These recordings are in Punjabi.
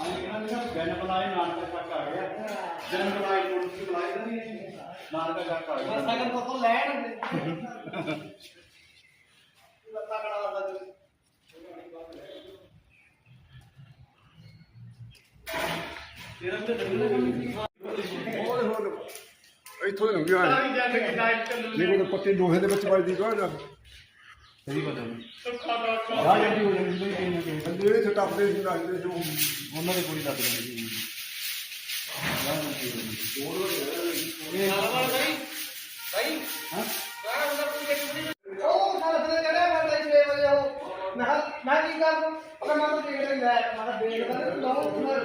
ਜਨ ਬੁਲਾਏ ਨਾਨਕ ਤੱਕ ਆ ਗਿਆ। ਜਨ ਬੁਲਾਏ ਬੁਲਾਏ ਨਹੀਂ ਨਾਨਕ ਤੱਕ ਆ ਗਿਆ ਸਗਨ ਤੋਂ ਲੈਣ ਲੱਤਾਂ ਕੜਾ ਦਾ ਤੇਰਾ ਵੀ ਤਾਂ ਡੰਗਰ ਕੰਮ ਨਹੀਂ ਇੱਥੋਂ ਹੀ ਲੰਘਿਆ ਨਹੀਂ ਕੋਈ ਪੱਟੀ ਲੋਹੇ ਦੇ ਵਿੱਚ ਵੱਜਦੀ ਕਾ ਜਾ ਸਹੀ ਸੁੱਖਾ ਦਾ ਰਾਹ ਜਾਂਦੀ ਹੋ ਜਾਂਦੀ ਬਈ ਕहीं ਨਾ ਕहीं ਜਿਹੜੇ ਸੇ ਟੱਪਦੇ ਸੀ ਲੱਗਦੇ ਜੋ ਉਹਨਾਂ ਦੇ ਕੋਲ ਲੱਗ ਜਾਂਦੀ ਸੀ ਰਾਹ ਜਾਂਦੀ ਹੋ ਜਾਂਦੀ ਭਾਈ ਹਾਂ? ਕਾ ਹੁੰਦਾ ਤੂੰ ਕਿੱਥੇ ਉਹ ਸਾਲ ਫਿਰ ਕਿਹੜਾ ਬੰਦਾ ਇਸ ਵੇ ਵਜੇ ਉਹ? ਮੈਂ ਮੈਂ ਕੀ ਕਰ? ਦੂੰ। ਮੈਂ ਮੈਂ ਤਾਂ ਟਿਕਟ ਲੈ ਮੈਂ ਕਿਹਾ ਦੇਖ ਲੈ ਲਾਉ ਤੂੰ ਕਰ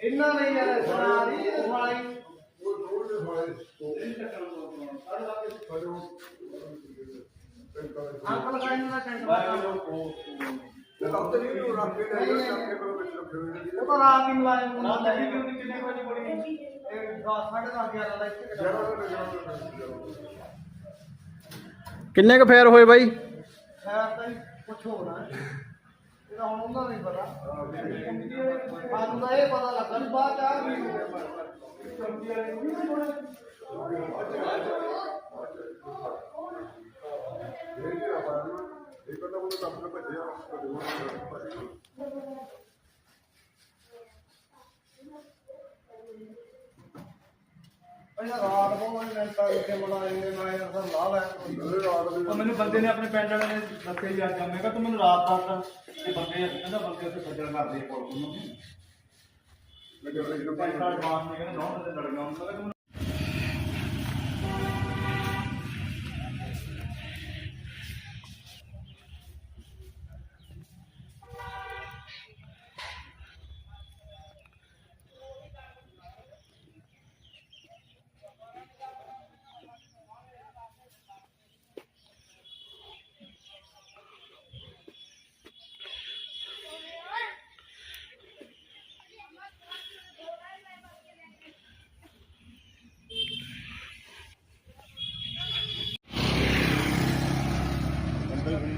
ਇੰਨਾ ਨਹੀਂ। ਯਾਰ ਸਾਰੀ ਸਾਰੀ। ਅੰਕਲ ਦਾ ਇੰਨਾ ਟੈਂਸ਼ਨ ਉਹ ਤਾਂ ਰਾਤ ਹੀ ਮਲਾਇਆ ਰਾਤ ਨਹੀਂ ਕਿਉਂ ਕਿੰਨੇ ਵਜੇ ਬੜੀ ਤੇ 10 10:30 11 ਦਾ ਇੱਥੇ ਕਿੰਨੇ ਕੁ ਫੇਰ ਹੋਏ ਬਾਈ? ਖੈਰ ਤਾਂ ਕੁਛ ਹੋਣਾ ਇਹਦਾ ਹੁਣ ਉਹਨਾਂ ਨਹੀਂ ਪਤਾ ਸਾਨੂੰ ਤਾਂ ਇਹ ਪਤਾ ਲੱਗਾ ਵੀ ਬਾਅਦ ਆ ਵੀ ਪਹਿਲਾਂ ਰਾਤ ਬਹੁਤ ਮਿੰਟਾਂ ਇੱਥੇ ਬਣਾਏ ਮੈਂ ਯਾਰ ਸਰ ਲਾ ਲੈ। ਉਹ ਮੈਨੂੰ ਬੰਦੇ ਨੇ ਆਪਣੇ ਪਿੰਡ ਵਾਲੇ ਨੇ ਦੱਸਿਆ ਹੀ ਅੱਜ, ਮੈਂ ਕਿਹਾ ਤੂੰ ਮੈਨੂੰ ਰਾਤ ਦੱਸਦਾ ਤੇ ਬੰਦੇ, ਕਹਿੰਦਾ ਬੰਦੇ ਉੱਥੇ ਸੱਜਣ ਕਰਦੇ ਆ ਪੁਲਿਸ ਨੂੰ ਪਿੰਡ ਦਾ ਜਵਾਨ ਨੇ ਕਹਿੰਦਾ ਨੌਂ ਬੰਦੇ ਲੜ ਗਏ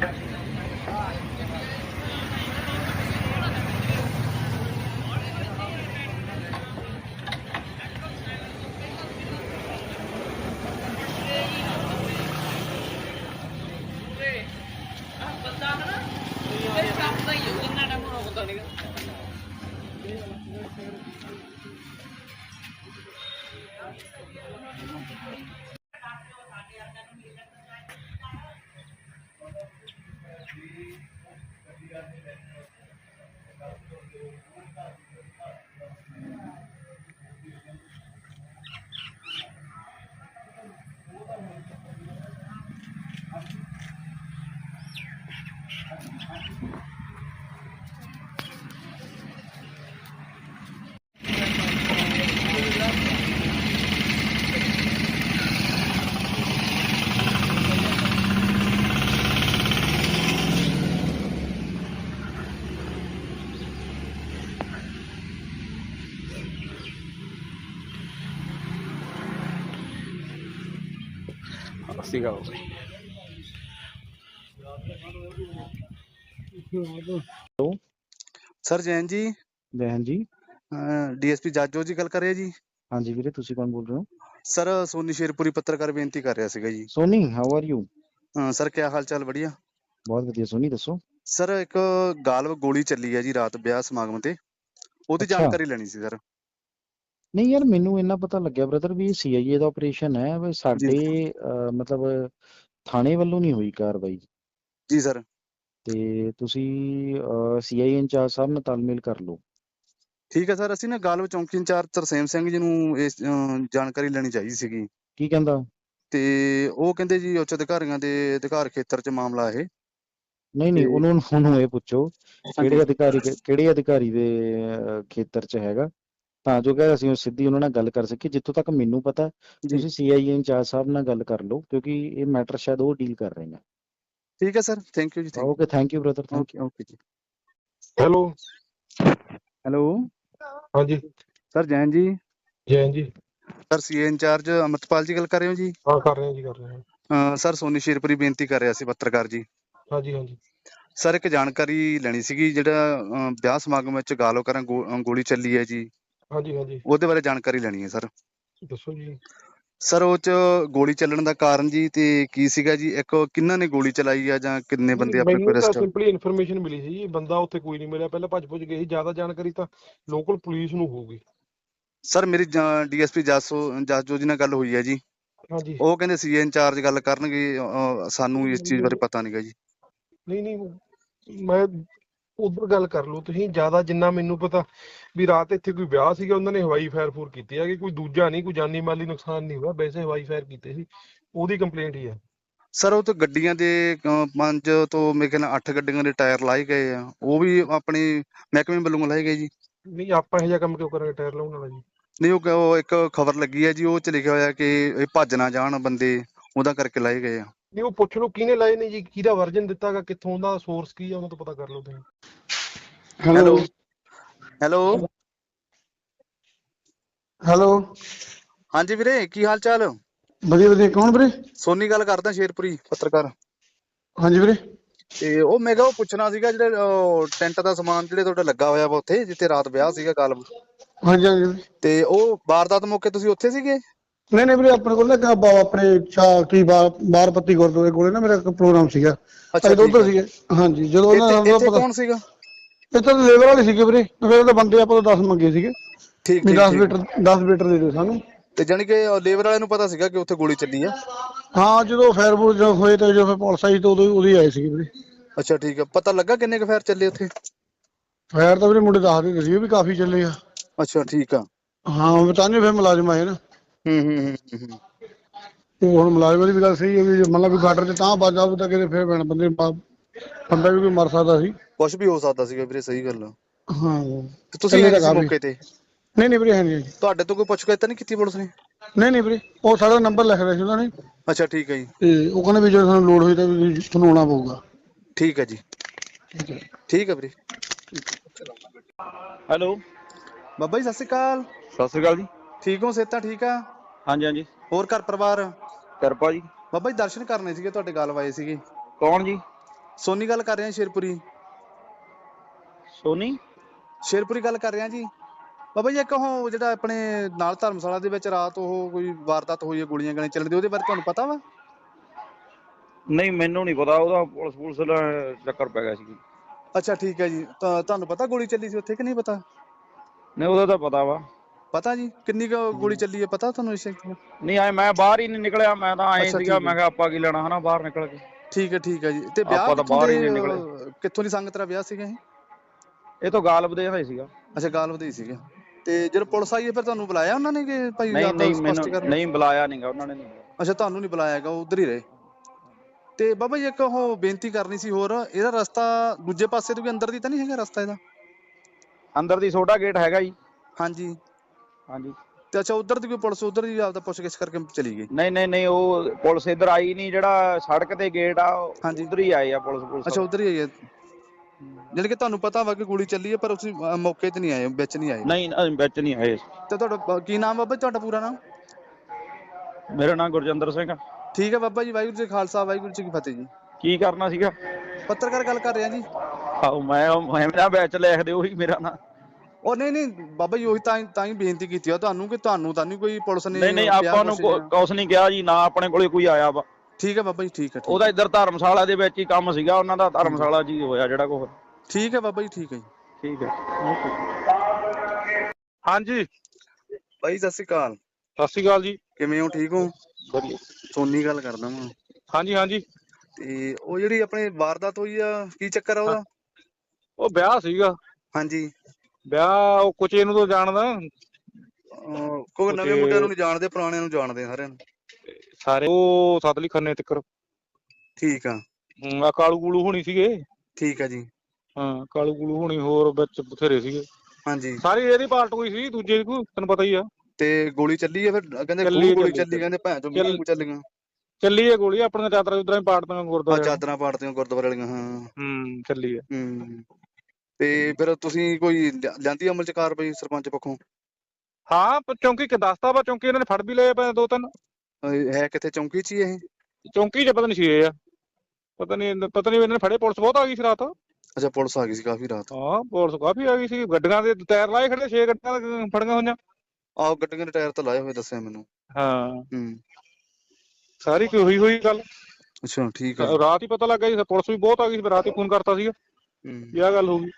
Gracias. ਉਹ ਬਾਈ ਸਰ ਜੈਨ ਜੀ ਜੈਨ ਜੀ ਡੀਐਸਪੀ ਜਾਜੋ ਜੀ ਗੱਲ ਕਰ ਰਹੇ ਜੀ? ਹਾਂਜੀ ਵੀਰੇ ਤੁਸੀਂ ਕੌਣ ਬੋਲ ਰਹੇ ਹੋ? ਸਰ ਸੋਨੀ ਸ਼ੇਰਪੁਰੀ ਪੱਤਰਕਾਰ ਬੇਨਤੀ ਕਰ ਰਿਹਾ ਸੀਗਾ ਜੀ। Soni how are you sir ਕੀ ਹਾਲ ਚਾਲ ਵਧੀਆ? ਬਹੁਤ ਵਧੀਆ ਸੋਨੀ ਦੱਸੋ। ਸਰ ਇੱਕ ਗਾਲਬ ਗੋਲੀ ਚੱਲੀ ਹੈ ਜੀ ਰਾਤ ਵਿਆਹ ਸਮਾਗਮ ਤੇ। ਉਹਦੀ। ਜਾਣਕਾਰੀ ਲੈਣੀ ਸੀ ਸਰ ਨਹੀਂ ਯਾਰ ਮੈਨੂੰ ਇੰਨਾ ਪਤਾ ਲੱਗਿਆ ਬ੍ਰਦਰ ਵੀ ਸੀਆਈਏ ਦਾ ਆਪਰੇਸ਼ਨ ਹੈ ਵੀ ਸਾਡੇ ਅਹ, ਮਤਲਬ ਥਾਣੇ ਵੱਲੋਂ ਨਹੀਂ ਹੋਈ ਕਾਰਵਾਈ। ਜੀ ਸਰ। ਤੇ ਤੁਸੀਂ ਸੀਆਈਏ ਇੰਚਾਰਜ ਸਾਹਿਬ ਨਾਲ ਤਾਲਮੇਲ ਕਰ ਲਓ। ਠੀਕ ਹੈ ਸਰ ਅਸੀਂ ਨਾ ਗਾਲਬ ਚੌਂਕੀ ਇੰਚਾਰਜ ਤਰਸੇਮ ਸਿੰਘ ਜੀ ਨੂੰ ਇਸ ਜਾਣਕਾਰੀ ਲੈਣੀ ਚਾਹੀਦੀ ਸੀਗੀ। ਕੀ ਕਹਿੰਦਾ? ਤੇ ਉਹ ਕਹਿੰਦੇ ਜੀ ਉੱਚ ਅਧਿਕਾਰੀਆਂ ਦੇ ਅਧਿਕਾਰ ਖੇਤਰ 'ਚ ਮਾਮਲਾ ਇਹ। ਨਹੀਂ ਨਹੀਂ ਤੇ- ਉਹਨੂੰ ਉਹਨੂੰ ਇਹ ਪੁੱਛੋ। ਕਿਹੜੇ ਅਧਿਕਾਰੀ ਦੇ- ਕਿਹੜੇ ਅਧਿਕਾਰੀ ਦੇ ਅਹ, ਖੇਤਰ 'ਚ ਹੈਗਾ। ਤਾਂ ਜੋ ਕਿ ਅਸੀਂ ਉਹ ਸਿੱਧੀ ਉਹਨਾਂ ਨਾਲ ਗੱਲ ਕਰ ਸਕੀਏ ਜਿੱਥੋਂ ਤੱਕ ਮੈਨੂੰ ਪਤਾ ਜੀ। ਤੁਸੀਂ ਸੀਆਈਏ ਇੰਚਾਰਜ ਸਾਹਿਬ ਨਾਲ ਗੱਲ ਕਰ ਲਓ ਕਿਉਂਕਿ ਇਹ ਮੈਟਰ ਸ਼ਾਇਦ ਉਹ ਡੀਲ ਕਰ ਰਹੇ ਨੇ। ਠੀਕ ਹੈ ਸਰ ਥੈਂਕ ਯੂ ਜੀ thank okay thank you brother thank okay okay ਜੀ। ਹੈਲੋ ਹੈਲੋ ਹਾਂਜੀ। ਸਰ ਜੈਨ ਜੀ ਜੈਨ ਜੀ ਸਰ ਸੀਏ ਇੰਚਾਰਜ ਅਮਰਤਪਾਲ ਜੀ ਗੱਲ ਕਰ ਰਹੇ ਹੋ ਜੀ? ਹਾਂ ਕਰ ਰਹੇ ਹਾਂ ਜੀ ਕਰ ਰਹੇ ਹਾਂ। ਅਹ ਸਰ ਸੋਨੀ ਸ਼ੇਰਪੁਰੀ ਬੇਨਤੀ ਕਰ ਰਿਹਾ ਸੀ ਪੱਤਰਕਾਰ ਜੀ। ਹਾਂਜੀ ਹਾਂਜੀ। ਸਰ ਇੱਕ ਜਾਣਕਾਰੀ ਲੈਣੀ ਸੀਗੀ ਜਿਹੜਾ ਅਹ, ਵਿਆਹ ਸਮਾਗਮ ਵਿੱਚ ਗਾਲੋ ਕਰਾਂ ਗੋ- ਅਹ, ਗੋਲੀ ਚੱਲੀ ਹੈ ਜੀ। ਹਾਂਜੀ ਹਾਂਜੀ। ਉਹਦੇ ਬਾਰੇ ਜਾਣਕਾਰੀ ਲੈਣੀ ਹੈ ਸਰ। ਦੱਸੋ ਜੀ। ਸਰ ਉਹ ਚ ਗੋਲੀ ਚੱਲਣ ਦਾ ਕਾਰਨ ਜੀ ਤੇ ਕੀ ਸੀਗਾ ਜੀ? ਇੱਕ ਕਿੰਨਾਂ ਨੇ ਗੋਲੀ ਚਲਾਈ ਆ ਜਾਂ ਕਿੰਨੇ ਬੰਦੇ ਆਪਣੇ ਕੋਲ ਮੈਨੂੰ ਤਾਂ ਅਰੈਸਟ ਸਿੰਪਲੀ ਇਨਫੋਰਮੇਸ਼ਨ ਮਿਲੀ ਸੀ ਜੀ। ਬੰਦਾ ਉੱਥੇ ਕੋਈ ਨਹੀਂ ਮਿਲਿਆ। ਪਹਿਲਾਂ ਭੱਜ ਭੁੱਜ ਗਏ ਸੀ। ਜ਼ਿਆਦਾ ਜਾਣਕਾਰੀ ਤਾਂ ਲੋਕਲ ਪੁਲਿਸ ਨੂੰ ਹੋਊਗੀ। ਸਰ ਮੇਰੀ ਡੀਐਸਪੀ ਜਾਸੋ ਜਾਸਜੋ ਜੀ ਨਾਲ ਗੱਲ ਹੋਈ ਹੈ ਜੀ। ਹਾਂਜੀ। ਉਹ ਕਹਿੰਦੇ ਸੀਏ ਇੰਚਾਰਜ ਗੱਲ ਕਰਨਗੇ ਸਾਨੂੰ ਇਸ ਚੀਜ਼ ਬਾਰੇ ਪਤਾ ਨਹੀਂਗਾ ਜੀ। ਨਹੀਂ ਨਹੀਂ। ਮੈਂ ਉਧਰ ਗੱਲ ਕਰ ਲਓ ਤੁਸੀਂ ਜ਼ਿਆਦਾ ਜਿੰਨਾ ਮੈਨੂੰ ਪਤਾ ਵੀ ਰਾਤ ਇੱਥੇ ਕੋਈ ਵਿਆਹ ਸੀਗਾ ਉਹਨਾਂ ਨੇ ਹਵਾਈ ਫਾਇਰ ਫੂਰ ਕੀਤੀ ਹੈ ਕਿ ਕੋਈ ਦੂਜਾ ਨਹੀਂ ਕੋਈ ਜਾਨੀ ਮਾਲੀ ਨੁਕਸਾਨ ਨਹੀਂ ਹੋਇਆ ਵੈਸੇ ਹਵਾਈ ਫਾਇਰ ਕੀਤੇ ਸੀ ਉਹਦੀ ਕੰਪਲੇਂਟ ਹੀ ਹੈ ਸਰ ਉਹ ਤਾਂ ਗੱਡੀਆਂ ਦੇ ਪੰਜ ਤੋਂ ਮੇਰੇ ਖਿਆਲ ਨਾਲ ਅੱਠ ਗੱਡੀਆਂ ਦੇ ਟਾਇਰ ਲਾਏ ਗਏ ਆ ਉਹ ਵੀ ਆਪਣੀ ਮਹਿਕਮੇ ਵੱਲੋਂ ਲਾਏ ਗਏ ਜੀ। ਨਹੀਂ ਆਪਾਂ ਇਹ ਜਿਹਾ ਕੰਮ ਕਿਉਂ ਕਰਾਂਗੇ ਟਾਇਰ ਲਾਉਣ ਵਾਲਾ ਜੀ? ਨਹੀਂ ਉਹ ਇੱਕ ਖਬਰ ਲੱਗੀ ਹੈ ਜੀ ਉਹ ਚ ਲਿਖਿਆ ਹੋਇਆ ਕਿ ਇਹ ਭੱਜ ਨਾ ਜਾਣ ਬੰਦੇ ਉਹਦਾ ਕਰਕੇ ਲਾਏ ਗਏ ਆ। ਨਹੀਂ ਉਹ ਪੁੱਛ ਲਓ ਕਿਹਨੇ ਲਾਏ ਨੇ ਜੀ ਕਿਹਦਾ ਵਰਜਨ ਦਿੱਤਾਗਾ ਕਿੱਥੋਂ ਦਾ ਸੋਰਸ ਕੀ ਆ ਉਹਨਾਂ ਤੋਂ ਪਤਾ ਕਰ ਲਓ ਤੁਸੀਂ। ਹੈਲੋ ਹੈਲੋ ਹੈਲੋ ਹਾਂਜੀ ਵੀਰੇ ਕੀ ਹਾਲ ਚਾਲ? ਵਧੀਆ ਵਧੀਆ। ਕੌਣ ਵੀਰੇ? ਸੋਨੀ ਗੱਲ ਕਰਦਾ ਸ਼ੇਰਪੁਰੀ ਪੱਤਰਕਾਰ। ਹਾਂਜੀ ਵੀਰੇ। ਤੇ ਉਹ ਮੈਂ ਕਿਹਾ ਉਹ ਪੁੱਛਣਾ ਸੀਗਾ ਜਿਹੜੇ ਟੈਂਟ ਦਾ ਸਮਾਨ ਜਿਹੜੇ ਤੁਹਾਡਾ ਲੱਗਾ ਹੋਇਆ ਵਾ ਉੱਥੇ ਜਿੱਥੇ ਰਾਤ ਵਿਆਹ ਸੀਗਾ ਗਾਲਬ ਹਾਂਜੀ ਹਾਂਜੀ ਵੀਰੇ। ਤੇ ਉਹ ਵਾਰਦਾਤ ਮੌਕੇ ਤੁਸੀਂ ਉੱਥੇ ਸੀਗੇ? ਨਹੀਂ ਨਹੀਂ ਵੀਰੇ ਆਪਣੇ ਕੋਲ ਨਾ ਇੱਕ ਬਾ- ਆਪਣੇ ਚਾ ਕੀ ਬਾ- ਬਾਰਪਤੀ ਗੁਰਦੁਆਰੇ ਕੋਲੇ ਨਾ ਮੇਰਾ ਇੱਕ ਪ੍ਰੋਗਰਾਮ ਸੀਗਾ। ਅੱਛਾ, ਅਸੀਂ ਉੱਧਰ ਸੀਗੇ। ਹਾਂਜੀ ਜਦੋਂ ਉਹਨਾਂ ਇੱਥੇ ਇੱਥੇ ਪਤਾ ਕੌਣ ਸੀਗਾ? ਇੱਥੇ ਲੇਬਰ ਵਾਲੇ ਸੀਗੇ ਵੀਰੇ। ਫਿਰ ਤਾਂ ਬੰਦੇ ਆਪਾਂ ਤੋਂ 10 ਮੰਗੇ ਸੀਗੇ। ਠੀਕ ਵੀ ਠੀਕ 10 ਠੀਕ। ਲੀਟਰ 10 ਲੀਟਰ ਦੇ ਦਿਓ ਸਾਨੂੰ। ਤੇ ਜਾਣੀ ਕਿ ਲੇਬਰ ਵਾਲਿਆਂ ਨੂੰ ਪਤਾ ਸੀਗਾ ਕਿ ਉੱਥੇ ਗੋਲੀ ਚੱਲੀ ਆ? ਹਾਂ ਜਦੋਂ ਫਾਇਰ ਬੂਰ ਜਦੋਂ ਹੋਏ ਤੇ ਜਦੋਂ ਫਿਰ ਪੁਲਿਸ ਆਈ ਤਾਂ ਉਦੋਂ ਉਦੋਂ ਹੀ ਆਏ ਸੀਗੇ ਵੀਰੇ। ਅੱਛਾ ਠੀਕ ਆ। ਪਤਾ ਲੱਗਾ ਕਿੰਨੇ ਕੁ ਫਾਇਰ ਚੱਲੇ ਉੱਥੇ? ਫਾਇਰ ਤਾਂ ਵੀਰੇ ਮੁੰਡੇ ਦੱਸਦੇ ਸੀ ਵੀ ਕਾਫੀ ਚੱਲੇ ਆ। ਅੱਛਾ ਠੀਕ ਆ। ਹਾਂ ਤਾਂ ਨਹੀਂ ਫਿਰ ਮੁਲਾਜ਼ਮ ਆਏ ਨਾ। ਹੂੰ ਹੂੰ ਹੂੰ ਹੂੰ, ਤੇ ਹੁਣ ਮੁਲਾਜ਼ਮ ਦੀ ਵੀ ਗੱਲ ਸਹੀ ਹੈ ਵੀ ਮਤਲਬ ਵੀ ਗਾਡਰ ਤੇ ਤਾਂ ਵੱਜ ਜਾਵੇ ਤਾਂ ਕਿਤੇ ਫਿਰ ਬਣ ਬੰਦੇ ਬਾ- ਬੰਦਾ ਵੀ ਕੋਈ ਮਰ ਸਕਦਾ ਸੀ। ਕੁਝ ਵੀ ਹੋ ਸਕਦਾ ਸੀਗਾ ਵੀਰੇ ਸਹੀ ਗੱਲ ਆ। ਹਾਂ। ਤੇ ਤੁਸੀਂ ਹੈਗੇ ਸੀ। ਮੌਕੇ ਤੇ? ਨਹੀਂ ਨਹੀਂ ਵੀਰੇ ਹੈ ਨਹੀਂ ਜੀ। ਤੁਹਾਡੇ ਤੋਂ ਕੋਈ ਪੁੱਛ ਤਾਂ ਨਹੀਂ ਕੀਤੀ ਪੁਲਿਸ ਨੇ? ਨਹੀਂ ਨਹੀਂ ਵੀਰੇ ਉਹ ਸਾਡਾ ਨੰਬਰ ਲਿਖ ਰਿਹਾ ਸੀ ਉਹਨਾਂ ਨੇ। ਅੱਛਾ ਠੀਕ ਹੈ ਜੀ। ਤੇ ਉਹ ਕਹਿੰਦੇ ਵੀ ਜਦੋਂ ਤੁਹਾਨੂੰ ਲੋੜ ਹੋਈ ਤਾਂ ਵੀ ਤੁਹਾਨੂੰ ਆਉਣਾ ਪਊਗਾ। ਠੀਕ ਹੈ ਜੀ। ਠੀਕ ਹੈ ਠੀਕ ਹੈ ਵੀਰੇ। ਹੈਲੋ। ਬਾਬਾ ਜੀ ਸਤਿ ਸ਼੍ਰੀ ਅਕਾਲ। ਸਤਿ ਸ੍ਰੀ ਅਕਾਲ ਜੀ। ਠੀਕ ਹੋ ਸਿਹਤਾਂ ਠੀਕ ਆ? ਹਾਂਜੀ ਹਾਂਜੀ। ਹੋਰ ਘਰ ਪਰਿਵਾਰ? ਕਿਰਪਾ ਜੀ ਬਾਬਾ ਜੀ ਦਰਸ਼ਨ ਕਰਨੇ ਸੀਗੇ ਤੁਹਾਡੇ ਗੱਲ ਆਏ ਸੀਗੇ। ਕੌਣ ਜੀ? ਸੋਨੀ ਗੱਲ ਕਰ ਰਹੇ ਸ਼ੇਰਪੁਰੀ। ਸੋਨੀ? ਸ਼ੇਰਪੁਰੀ ਗੱਲ ਕਰ ਰਹੇ ਜੀ। ਬਾਬਾ ਜੀ ਇੱਕ ਉਹ ਜਿਹੜਾ ਆਪਣੇ ਨਾਲ ਧਰਮਸ਼ਾਲਾ ਦੇ ਵਿੱਚ ਰਾਤ ਉਹ ਕੋਈ ਵਾਰਦਾਤ ਹੋਈ ਹੈ ਗੋਲੀਆਂ ਗਾਲੀਆਂ ਚੱਲਣ ਦੀ ਉਹਦੇ ਬਾਰੇ ਤੁਹਾਨੂੰ ਪਤਾ ਵਾ? ਨਹੀਂ ਮੈਨੂੰ ਨਹੀਂ ਪਤਾ ਉਹਦਾ ਪੁਲਿਸ ਪੁਲਿਸ ਦਾ ਚੱਕਰ ਪੈ ਗਿਆ ਸੀ। ਅੱਛਾ ਠੀਕ ਹੈ ਜੀ। ਤਾਂ ਤੁਹਾਨੂੰ ਪਤਾ ਗੋਲੀ ਚੱਲੀ ਸੀ ਉੱਥੇ ਕਿ ਨਹੀਂ ਪਤਾ? ਨਹੀਂ ਉਹਦਾ ਤਾਂ ਪਤਾ ਵਾ। ਪਤਾ ਜੀ? ਕਿੰਨੀ ਕੁ ਗੋਲੀ ਚੱਲੀ ਹੈ? ਪਤਾ ਤੁਹਾਨੂੰ ਇਸ ਨਹੀਂ ਆਏ ਮੈਂ ਬਾਹਰ ਹੀ ਨਹੀਂ ਨਿਕਲਿਆ। ਮੈਂ ਤਾਂ ਆਏ ਅੱਛਾ, ਸੀਗਾ ਠੀਕ ਮੈਂ। ਕਿਹਾ ਆਪਾਂ ਕੀ ਲੈਣਾ ਹਨਾ ਬਾਹਰ ਨਿਕਲ ਕੇ। ਠੀਕ ਹੈ ਠੀਕ ਹੈ ਜੀ। ਤੇ ਵਿਆਹ ਆਪਾਂ ਤਾਂ ਕਿੱਥੋਂ ਬਾਹਰ ਹੀ ਦੇ, ਨਹੀਂ ਨਿਕਲੇ। ਕਿੱਥੋਂ ਦੀ ਸੰਗਤ ਦਾ ਵਿਆਹ ਸੀਗਾ ਇਹ? ਇਹ ਤਾਂ ਗਾਲਬ ਦੇ ਹੋਏ ਸੀਗਾ। ਅੱਛਾ ਗਾਲਵ ਹੀ ਸੀਗਾ। ਤੇ ਜਦੋਂ ਪੁਲਿਸ ਆਈ ਹੈ ਫਿਰ ਤੁਹਾਨੂੰ ਬੁਲਾਇਆ ਉਹਨਾਂ ਨੇ ਕਿ ਭਾਈ ਨਹੀਂ ਨਹੀਂ ਮੈਨੂੰ। ਨਹੀਂ ਬੁਲਾਇਆ ਨਹੀਂਗਾ ਉਹਨਾਂ ਨੇ ਨਹੀਂ। ਅੱਛਾ ਤੁਹਾਨੂੰ ਨਹੀਂ ਬੁਲਾਇਆ ਹੈਗਾ ਉਧਰ ਹੀ ਰਹੇ। ਤੇ ਬਾਬਾ ਜੀ ਇੱਕ ਉਹ ਬੇਨਤੀ ਕਰਨੀ ਸੀ ਹੋਰ ਇਹਦਾ ਰਸਤਾ ਦੂਜੇ ਪਾਸੇ ਤੋਂ ਵੀ ਅੰਦਰ ਦੀ ਤਾਂ ਨਹੀਂ ਹੈਗਾ ਰਸਤਾ ਇਹਦਾ? ਅੰਦਰ ਦੀ ਛੋਟਾ ਗੇਟ ਹੈਗਾ ਜੀ। ਹਾਂਜੀ। ਹਾਂਜੀ। ਤੇ ਅੱਛਾ ਉਧਰ ਦੀ ਕੋਈ ਪੁਲਿਸ ਉਧਰ ਦੀ ਆਪਦਾ ਪੁੱਛਗਿੱਛ ਕਰਕੇ ਚਲੀ ਗਈ? ਨਹੀਂ ਨਹੀਂ ਨਹੀਂ ਉਹ ਪੁਲਿਸ ਇੱਧਰ ਆਈ ਨਹੀਂ ਜਿਹੜਾ ਸੜਕ ਤੇ ਗੇਟ ਆ ਹਾਂਜੀ। ਉਧਰ ਹੀ ਆਏ ਆ ਪੁਲਿਸ ਪੁਲਿਸ ਅੱਛਾ ਉਧਰ ਹੀ ਆਈ ਹੈ ਜਾਣੀ ਕਿ ਤੁਹਾਨੂੰ ਪਤਾ ਵਾ ਕਿ ਗੋਲੀ ਚੱਲੀ ਹੈ ਪਰ ਤੁਸੀਂ ਮੌਕੇ ਤੇ ਨਹੀਂ ਆਏ ਵਿੱਚ ਨਹੀਂ ਆਏ। ਨਹੀਂ ਅਸੀਂ ਵਿੱਚ ਨਹੀਂ ਆਏ। ਤੇ ਤੁਹਾਡਾ ਬ- ਕੀ ਨਾਮ ਬਾਬਾ ਜੀ? ਤੁਹਾਡਾ ਪੂਰਾ ਨਾਮ? ਮੇਰਾ ਨਾਮ ਗੁਰਜਿੰਦਰ ਸਿੰਘ ਆ। ਠੀਕ ਹੈ ਬਾਬਾ ਜੀ ਵਾਹਿਗੁਰੂ ਜੀ ਕਾ ਖਾਲਸਾ ਵਾਹਿਗੁਰੂ ਜੀ ਕੀ ਫਤਿਹ ਜੀ। ਕੀ ਕਰਨਾ ਸੀਗਾ? ਪੱਤਰਕਾਰ ਗੱਲ ਕਰ ਰਿਹਾ ਜੀ। ਆਹੋ ਮੈਂ ਮੈਂ ਵਿੱਚ ਲਿਖ ਦਿਓ ਮੇਰਾ ਨਾਂ ਉਹ ਨਹੀਂ ਨਹੀਂ ਬਾਬਾ ਜੀ ਉਹੀ ਤਾਂ ਤਾਂ ਹੀ ਬੇਨਤੀ ਕੀਤੀ ਆ ਤੁਹਾਨੂੰ ਕਿ ਤੁਹਾਨੂੰ ਤਾਂ ਨਹੀਂ ਕੋਈ ਪੁਲਿਸ ਨੇ ਨਹੀਂ ਨਹੀਂ ਕਿਹਾ ਆਪਾਂ ਨੂੰ ਕੁਛ ਨਹੀਂ। ਕਿਹਾ ਜੀ ਨਾ ਆਪਣੇ ਕੋਲੇ ਕੋਈ ਆਇਆ ਵਾ। ਠੀਕ ਹੈ ਬਾਬਾ ਜੀ ਠੀਕ ਹੈ ਉਹਦਾ ਇੱਧਰ ਧਰਮਸ਼ਾਲਾ ਦੇ ਵਿੱਚ ਹੀ ਕੰਮ ਸੀਗਾ ਉਹਨਾਂ ਦਾ ਧਰਮਸ਼ਾਲਾ ਜੀ ਹੋਇਆ ਜਿਹੜਾ ਕੋ ਠੀਕ ਹੈ ਬਾਬਾ ਜੀ ਠੀਕ ਹੈ ਜੀ। ਠੀਕ ਹੈ। ਹਾਂਜੀ। ਬਾਈ ਸਤਿ ਸ਼੍ਰੀ ਅਕਾਲ। ਸਤਿ ਸ਼੍ਰੀ ਅਕਾਲ ਜੀ। ਕਿਵੇਂ ਹੋ ਠੀਕ ਹੋ? ਵਧੀਆ। ਸੋਨੀ ਗੱਲ ਕਰਦਾ ਮੈਂ ਹਾਂਜੀ ਹਾਂਜੀ। ਤੇ ਉਹ ਜਿਹੜੀ ਆਪਣੇ ਵਾਰਦਾਤ ਹੋਈ ਆ ਕੀ ਚੱਕਰ ਆ ਉਹਦਾ? ਉਹ ਵਿਆਹ ਸੀਗਾ। ਹਾਂਜੀ। ਵਿਆਹ ਉਹ ਕੁਚੇ ਨੂੰ ਤਾਂ ਜਾਣਦਾ। ਅਹ ਕੋਈ ਨਵੇਂ ਮੁੰਡਿਆਂ ਨੂੰ ਨਹੀਂ ਜਾਣਦੇ ਪੁਰਾਣਿਆਂ ਨੂੰ ਜਾਣਦੇ ਸਾਰਿਆਂ ਨੂੰ। ਸਾਰੇ ਉਹ ਸਤਲੀ ਖੰਨੇ ਤੱਕਰ। ਠੀਕ ਆ। ਆ ਕਾਲੂ ਕੂਲੂ ਹੋਣੀ ਸੀਗੇ। ਠੀਕ ਆ ਜੀ। ਹਾਂ ਕਾਲੂ ਕੂਲੂ ਹੋਣੀ ਹੋਰ ਵਿੱਚ ਬਥੇਰੇ ਸੀਗੇ। ਹਾਂਜੀ। ਸਾਰੀ ਇਹਦੀ ਪਾਲਟ ਹੋਈ ਸੀ ਦੂਜੇ ਦੀ ਕੋਈ ਤੈਨੂੰ ਪਤਾ ਹੀ ਆ। ਤੇ ਗੋਲੀ ਚੱਲੀ ਆ ਫਿਰ? ਕਹਿੰਦੇ ਚੱਲੀ, ਗੋਲੀ ਗੋਲੀ ਚੱਲੀ, ਚੱਲੀ ਕਹਿੰਦੇ ਭੈਣ ਚੋਂ ਚੱਲ- ਮੀਂਹ ਚੱਲੀਆਂ। ਚੱਲੀ ਹੈ ਗੋਲੀ ਆਪਣੀਆਂ ਚਾਦਰਾਂ ਉਧਰਾਂ ਹੀ ਪਾੜਤੀਆਂ ਆ ਗੁਰਦੁਆਰੇ ਚਾਦਰਾਂ ਪਾੜਤੀਆਂ ਗੁਰਦੁਆਰੇ ਵਾਲੀਆਂ ਹਾਂ। ਹੂੰ ਚੱਲੀ ਹੈ ਹੂੰ। ਤੇ ਫਿਰ ਤੁਸੀਂ ਕੋਈ ਲਿਆ- ਲਿਆਂਦੀ ਅਮਲ ਚ ਕਾਰਵਾਈ ਸਰਪੰਚ ਪੱਖੋਂ? ਹਾਂ ਪਰ ਚੌਂਕੀ ਕਿ ਦੱਸਤਾ ਵਾ ਚੌਂਕੀ ਇਹਨਾਂ ਨੇ ਫੜ ਵੀ ਲਏ ਪਏ ਦੋ ਤਿੰਨ। ਅਹ ਹੈ ਕਿੱਥੇ ਚੌਂਕੀ ਚ ਹੀ ਇਹ? ਚੌਂਕੀ 'ਚ ਪਤਾ ਨਹੀਂ ਸੀ ਇਹ ਆ। ਪਤਾ ਨਹੀਂ ਪਤਾ ਨਹੀਂ ਇਹਨਾਂ ਨੇ ਫੜੇ ਪੁਲਿਸ ਬਹੁਤ ਆ ਗਈ ਸੀ ਰਾਤ। ਅੱਛਾ ਪੁਲਿਸ ਆ ਗਈ ਸੀ ਕਾਫੀ ਰਾਤ। ਹਾਂ ਪੁਲਿਸ ਕਾਫੀ ਆ ਗਈ ਸੀ। ਗੱਡੀਆਂ ਦੇ ਟਾਇਰ ਲਾਏ ਖੜੇ 6 ਗੱਡੀਆਂ ਤਾਂ ਫੜੀਆਂ ਹੋਈਆਂ। ਆਹ ਗੱਡੀਆਂ ਦੇ ਟਾਇਰ ਤਾਂ ਲਾਏ ਹੋਏ ਦੱਸਿਆ ਮੈਨੂੰ। ਹਾਂ। ਹੂੰ। ਸਾਰੀ ਕੋਈ ਹੋਈ ਹੋਈ ਗੱਲ। ਅੱਛਾ ਠੀਕ ਆ। ਰਾਤ ਹੀ ਪਤਾ ਲੱਗਾ ਜੀ ਪੁਲਿਸ ਵੀ ਬਹੁਤ ਆ ਗਈ ਸੀ ਰਾਤ ਹੀ ਫੋਨ ਕਰਤਾ ਸੀਗਾ। ਹੂੰ। ਵੀ ਆਹ ਗੱਲ ਹੋ ਗਈ?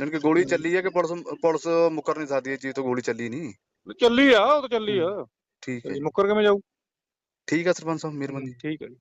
ਜਾਣੀ ਕਿ ਗੋਲੀ ਚੱਲੀ ਹੈ ਕਿ ਪੁਲਿਸ ਪੁਲਿਸ ਮੁਕਰ ਨਹੀਂ ਸਕਦੀ ਇਹ ਚੀਜ਼ ਤੋਂ ਗੋਲੀ ਚੱਲੀ ਨਹੀਂ? ਚੱਲੀ ਆ ਉਹ ਤਾਂ ਚੱਲੀ ਆ। ਠੀਕ ਹੈ। ਮੁੱਕਰ ਕਿਵੇਂ ਜਾਊ? ਠੀਕ ਹੈ ਸਰਪੰਚ ਸਾਹਿਬ ਮਿਹਰਬਾਨੀ। ਠੀਕ ਹੈ ਜੀ।